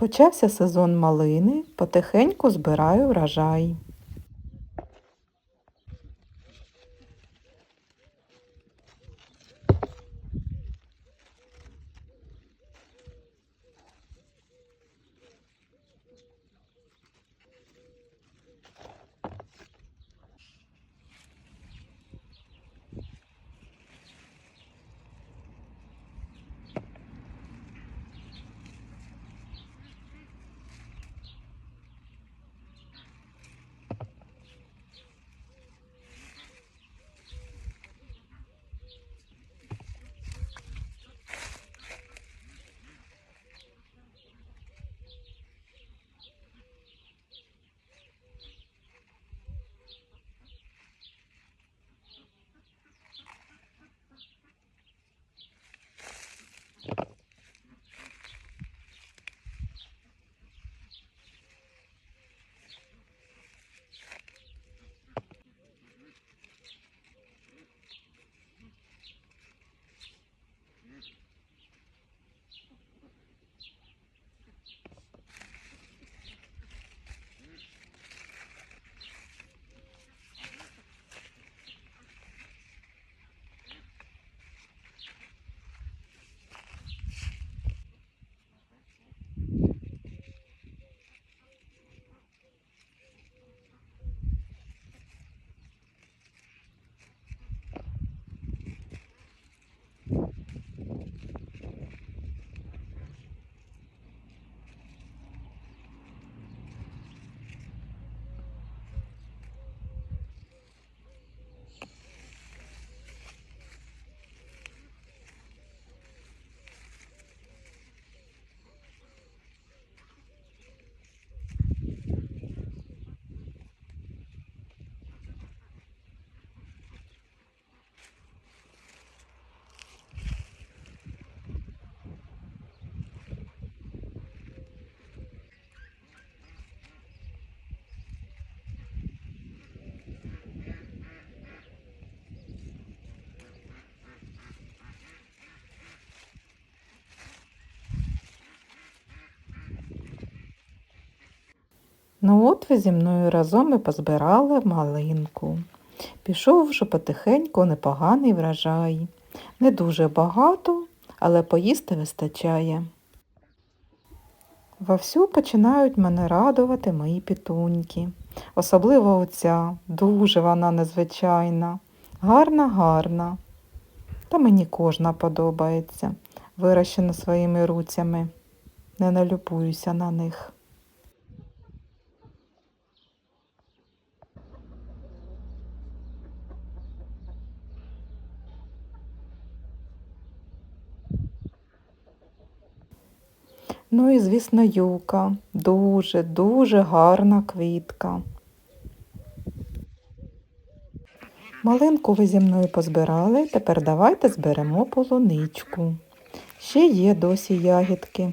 Почався сезон малини, потихеньку збираю врожай. Ну от ви зі мною разом і позбирали малинку. Пішов вже потихеньку непоганий врожай. Не дуже багато, але поїсти вистачає. Вовсю починають мене радувати мої пітуньки. Особливо оця, дуже вона незвичайна. Гарна, гарна. Та мені кожна подобається, вирощена своїми руцями. Не налюбуюся на них. Ну і, звісно, юка. Дуже, дуже гарна квітка. Малинку ви зі мною позбирали, тепер давайте зберемо полуничку. Ще є досі ягідки.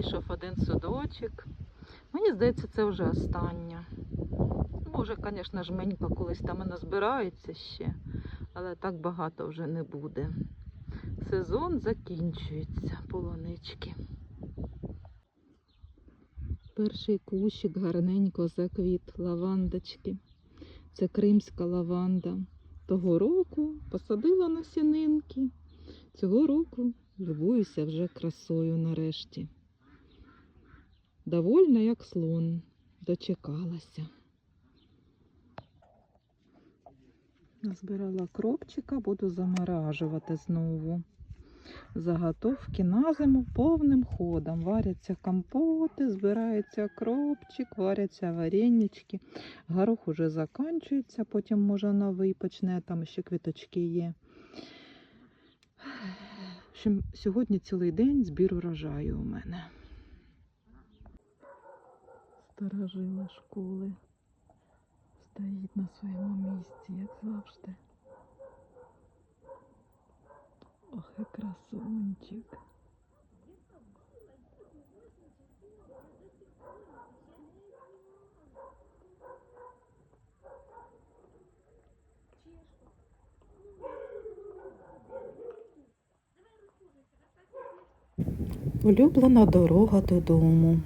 Вийшов один судочок. Мені здається, це вже остання. Може, звісно, жменька колись там і назбирається ще, але так багато вже не буде. Сезон закінчується, полонички. Перший кущик гарненько заквіт лавандочки. Це кримська лаванда. Того року посадила насінинки. Цього року любуюся вже красою нарешті. Довольна, як слон, дочекалася. Назбирала кропчика, буду заморажувати знову. Заготовки на зиму повним ходом. Варяться компоти, збирається кропчик, варяться варенички. Горох уже закінчується, потім може новий почне, там ще квіточки є. Общем, сьогодні цілий день збір урожаю у мене. Старожила школи стоїть на своєму місці, як завжди. Ох, і красунчик. Улюблена дорога додому.